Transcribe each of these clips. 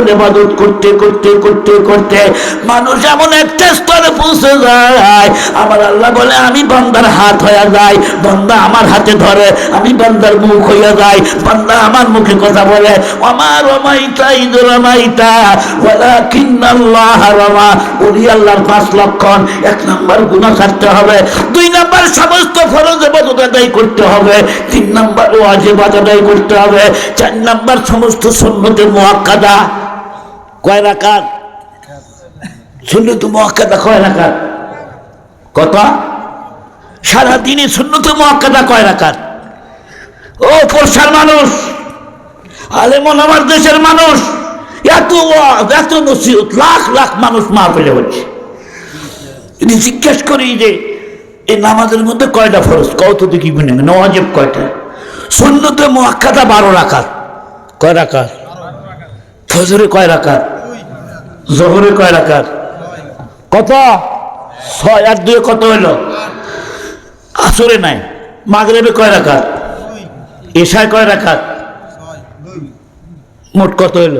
নফল ইবাদত করতে করতে করতে করতে মানুষ এমন একটা স্তরে পৌঁছে যায়। আমার আল্লাহ বলে, আমি বান্দার হাত হয়ে যাই, বান্দা আমার হাতে ধরে, আমি বান্দার মুখ হইয়া যাই, বান্দা আমার মুখে কথা বলে। আমার রমাইতা ঈদ রমাইতা, ওয়ালাকিন্নাল্লাহ রমা। উনি আল্লাহর পাঁচ লক্ষণ, এক নাম্বার গুনাহ ছাড়তে হবে, দুই নাম্বার সমস্ত ফরজ ইবাদত আদায় করতে হবে, তিন নাম্বার ওয়াজিব আদায় করতে হবে, চার নাম্বার সমস্ত সুন্নতে মুআক্কাদা কয় রাকাত? সুন্নত মুআক্কাদা কয় রাকাত? কত সারা দিনে সুন্নত মুআক্কাদা কয় রাকাত? ও পরশার মানুষ আলেমন আমার দেশের মানুষ, এত এত নসিহত, লাখ লাখ মানুষ মা ফেলে হচ্ছে। যদি জিজ্ঞেস করি যে, এই নামাজের মধ্যে কয়টা ফরজ? কত দেখি গুনে নওয়াজেব কয়টা? সুন্নতে মোয়াক্কাদা বারো রাখাত কয় রাখাত ফজরে কয় রাখাত জহরে কয় রাখার কত? ছয় আর দুয়ে কত হইল? আসরে নাই। মাগরেবে কয় রাখার এশায় কয় রাখার মোট কত হইল?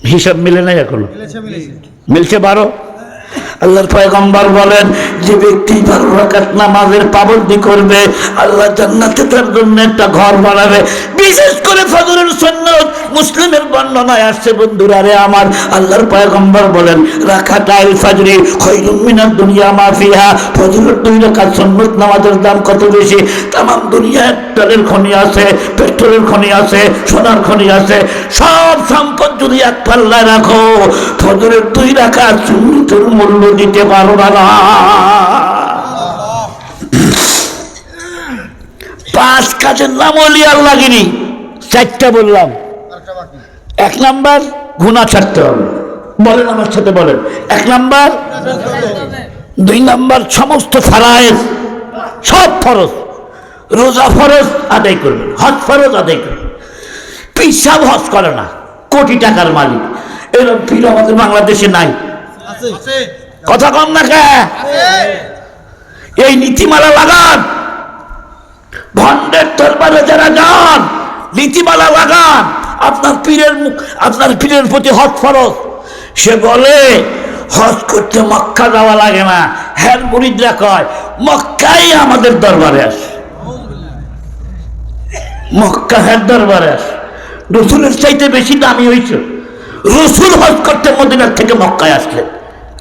হিসাব মিলে নাই এখনও? মিলছে বারো? আল্লাহর পয়গম্বর বলেন, যে ব্যক্তি বারো নামাজের পাবন্দি করবে, আল্লাহ জান্নাতে তার জন্য একটা ঘর বানাবে। বিশেষ করে ফজরের সুন্নত মুসলিমের বর্ণনায় আসছে, বন্ধুরা রে আমার। আল্লাহর পয়গম্বর বলেন রাখাটা আল ফাজরি খৈরুম দুনিয়া মাফিহা ফজরের দুই রাকাত সুন্নত নামাজের দাম কত বেশি? তাম দুনিয়ায় তেলের খনি আছে, পেট্রোলের খনি আছে, সোনার খনি আছে। সব সম্পদ যদি এক পাল্লায় রাখো, ফজরের দুই রাখা সুন্নতের মূল্য দিতে পারবা না পাঁচ কাজের নাম অলি আল্লাহ গিরি চারটা বললাম। এক নাম্বার, গুণা ছাড়তে হবে। বলেন আমার সাথে, বলেন। এক নাম্বার, দুই নাম্বার, সমস্ত ফারায়েজ সব ফরজ। রোজা ফরজ, আদায় করবেন। হজ ফরজ, আদায় করবেন। পিসাব হজ করে না। কোটি টাকার মালিক। এরকম পীর আমাদের বাংলাদেশে নাই। কথা কম না কে? এই নীতিমালা লাগান। ভণ্ডের দরবারে যারা যান, নীতিমালা লাগান। আপনার পীরের মুখ, আপনার পীরের প্রতি হজ ফরজ। সে বলে, হজ করতে মক্কা যাওয়া লাগে না। হ্যার মুরিদরা কয়, মক্কাই আমাদের দরবারে আসে মক্কা হ্যার দরবারে আসে রসুলের চাইতে বেশি দামি হয়েছে রসুল হজ করতে মদিনার থেকে মক্কায় আসলেন।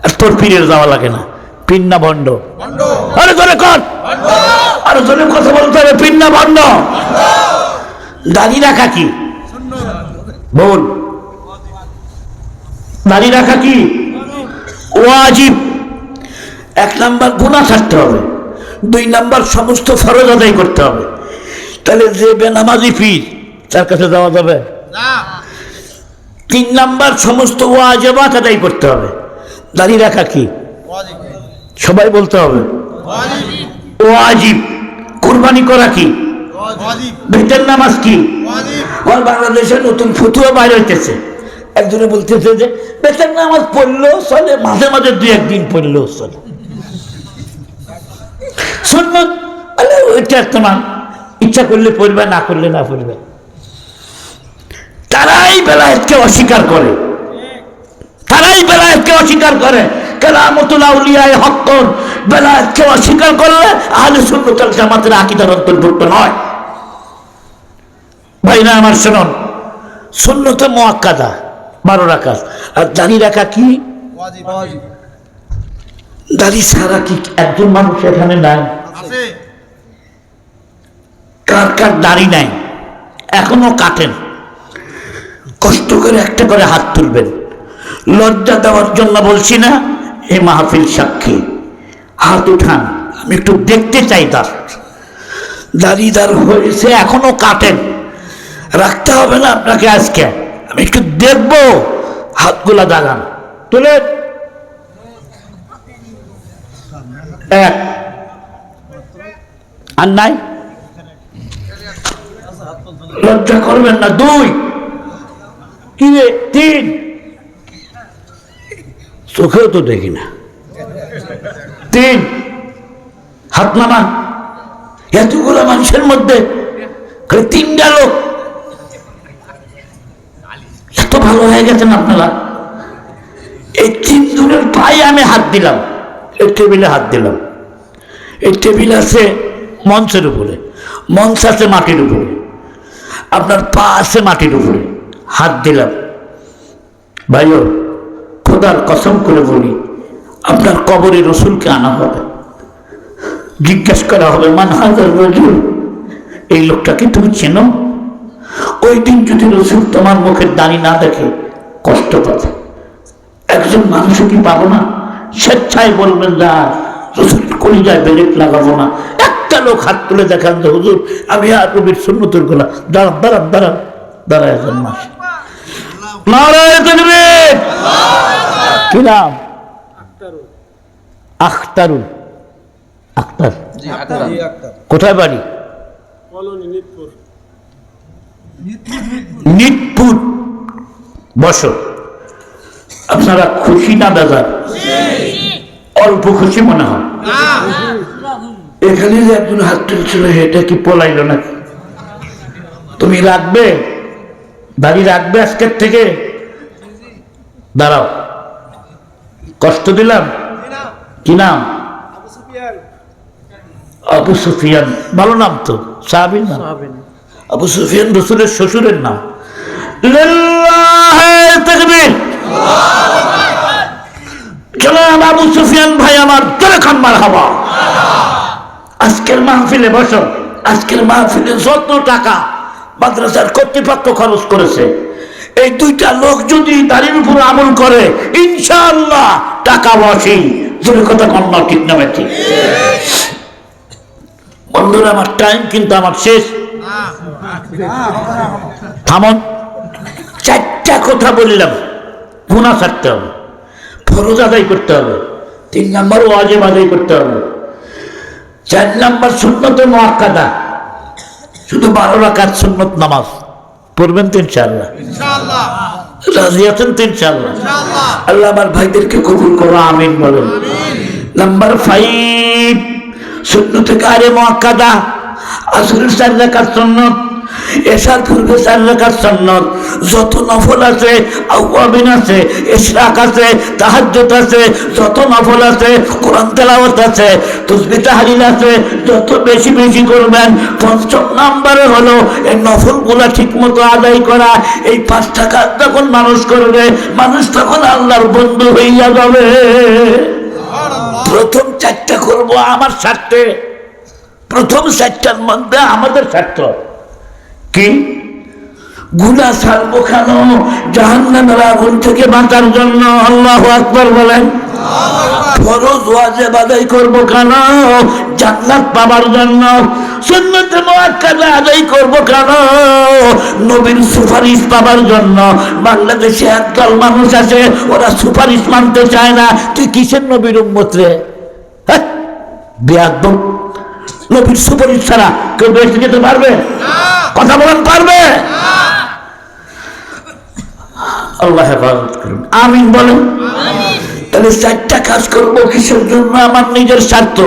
আর তোর পীরের যাওয়া লাগে না। পিন্না ভণ্ড। আরে ধরে কর। আরে ধরে কথা বলতে হবে পিন্না ভণ্ড। দাড়ি রাখা কি? বল দাড়ি রাখা কি? ওয়াজিব। এক নাম্বার গুণা থাকতে হবে। দুই নাম্বার সমস্ত ফরজ আদায় করতে হবে। তাহলে যে বেনামাজি পীর তার কাছে যাওয়া যাবে? তিন নাম্বার সমস্ত ওয়াজেবাত আদায় করতে হবে। দাঁড়িয়ে রাখা কি? সবাই বলতে হবে। ওয়াজিব। কোরবানি করা কি? বেতের নামাজ কি? আমার বাংলাদেশে নতুন ফতুয়া বাইরে হইতেছে। একজনে বলতেছে যে বেতের নামাজ পড়লেও চলে, মাঝে মাঝে দুই একদিন পড়লেও চলে। সুন্নত? আরে, ওইটা তোমার ইচ্ছা করলে পড়বে, না করলে না পড়বে। তারাই বেলায়েতকে অস্বীকার করে। তারাই বেলায়েতকে অস্বীকার করে। কেরামতুল্লাহ উলিয়ায় হক্কন বেলায়েতকে অস্বীকার করলে আহলে সুন্নতাল জামাতের আকিদার অন্তর্ভুক্ত নয়। ভাই না আমার শুনুন সুন্নত মোয়াক্কাদা বারো রাখাস আর দাড়ি রাখা কি? দাড়ি ছাড়া কি একজন মানুষ এখানে নাই? কার কার দাড়ি নাই? এখনও কাটেন। কষ্ট করে একটা করে হাত তুলবেন। লজ্জা দেওয়ার জন্য বলছি না এ মাহফিল সাক্ষী, হাত উঠান, আমি একটু দেখতে চাই তার দাড়িদার হয়েছে, এখনও কাটেন। রাখতে হবে না আপনাকে আজকে, আমি একটু দেখব, হাতগুলা দাগান তুলে এক। আর নাই? লজ্জা করবেন না, দুই। কি তিন। চোখেও তো দেখি না। তিন, হাত নামান। এতগুলো মানুষের মধ্যে খালি তিনটা লোক। এত ভালো হয়ে গেছেন আপনারা। এই তিন তিনজনের পায়ে আমি হাত দিলাম। এই টেবিলে হাত দিলাম। এই টেবিল আছে মঞ্চের উপরে। মঞ্চ আছে মাটির উপরে। আপনার পা আছে মাটির উপরে। হাত দিলাম। ভাইও খোদার কসম করে বলি আপনার কবরে রসুলকে আনা হবে। জিজ্ঞেস করা হবে মান হাজার রজুল? এই লোকটাকে তুমি চেনো? ওই দিন যদি রসুল তোমার মুখের দাড়ি না দেখে কষ্ট পাবে। একজন মানুষ কি পাবো না? স্বেচ্ছায় বলবেন যা রসুল কলিজায় বেরেট লাগাবো না। একটা লোক হাত তুলে দেখান যে হুজুর আমি আর রবির সুন্নতুর গোলা। দাঁড়ান দাঁড়ান দাঁড়ান দাঁড়ায় একজন মাস নারায় কি নাম? আখতারুল। আখতার। কোথায় বাড়ি? নিটপুর বসো। আপনারা খুশি না বেজার অল্প খুশি মনে হয়। এখানে যে একজন হাত তুলছিল এটা কি পলাইল নাকি? তুমি রাখবে? দাড়ি রাখবে আজকের থেকে? দাঁড়াও। কষ্ট দিলাম? কি নাম? আবু সুফিয়ান। ভালো নাম তো সাহাবির নাম? আবু সুফিয়ান রসুলের শ্বশুরের নাম। আবু সুফিয়ান ভাই আমার তোরে খান মার হাওয়া আজকের মাহফিলে বসো। আজকের মাহফিলে যত টাকা মাদ্রাসার কর্তৃপক্ষ খরচ করেছে এই দুইটা লোক যদি দাঁড়ির উপর আমল করে, ইনশাআল্লাহ টাকা বসেই যদি কথা কন্যা ঠিক নামে ঠিক। বন্ধুরা, আমার টাইম কিন্তু আমার শেষ। থামন। চারটা কথা বললাম গুণা ছাড়তে হবে, ফরজ আদায় করতে হবে, তিন নম্বর ওয়াজেব আদায় করতে হবে, চার নম্বর সুন্নত মোয়াক্কাদা, শুধু বারো রাকাত সুন্নত নামাজ। পড়বেন তো ইনশাল্লাহ রাজি আছেন তো ইনশাল্লাহ আল্লাহ আমার ভাইদেরকে কবুল করো আমিন বলেন। নাম্বার ফাইভ শূন্য থেকে আরে মহাকাদা আসল চার দেখার সুন্নত। এসার পূর্বে চার রাকাত সুন্নত। যত নফল আছে আউয়াবিন আছে ইশরাক আছে তাহাজ্জুদ আছে যত নফল আছে কোরআন তেলাওয়াত আছে তাসবিহ তাহলিল আছে যত বেশি বেশি করবেন পঞ্চম নম্বরে হলো এই নফলগুলা ঠিকমতো আদায় করা। এই পাঁচটা কাজ যখন মানুষ করবে মানুষ তখন আল্লাহর বন্ধু হইয়া যাবে। প্রথম চারটা করব আমার স্বার্থে। প্রথম চারটার মধ্যে আমাদের স্বার্থ। কি? গুনা ছাড়বো কেন? জাহান্নামের আগুন থেকে বাঁচার জন্য আল্লাহ আকবর বলেন। ফরজ ওয়াজেব আদায় করব কেন? জান্নাত পাবার জন্য। সুন্নতে মুআক্কাদা আদায় করব কেন? নবীর সুপারিশ পাবার জন্য। বাংলাদেশে একদল মানুষ আছে, ওরা সুপারিশ মানতে চায় না। তুই কিসের নবীর উম্মত রে? হ্যাঁ? নবীর সুপারিশ ছাড়া কেউ বেঁচে যেতে পারবে? কথা বলেন পারবে? আল্লাহ হেফাজত করুন। আমিন বলেন। তাহলে চারটা কাজ করব কিসের জন্য? আমার নিজের স্বার্থ।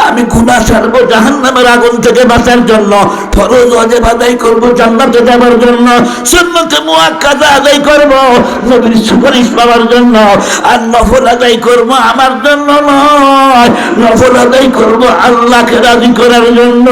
আমি গুণা ছাড়বো জাহান নামের আগুন থেকে বাঁচার জন্য। ফরজ অজেব আদায় করব জান্নাতে যাবার জন্য। সুন্নতে মুআক্কাদা আদায় করব নবীর সুপারিশ পাওয়ার জন্য। আর নফল আদায় করব আমার জন্য নয়। নফল আদায় করব আল্লাহকে রাজি করার জন্য।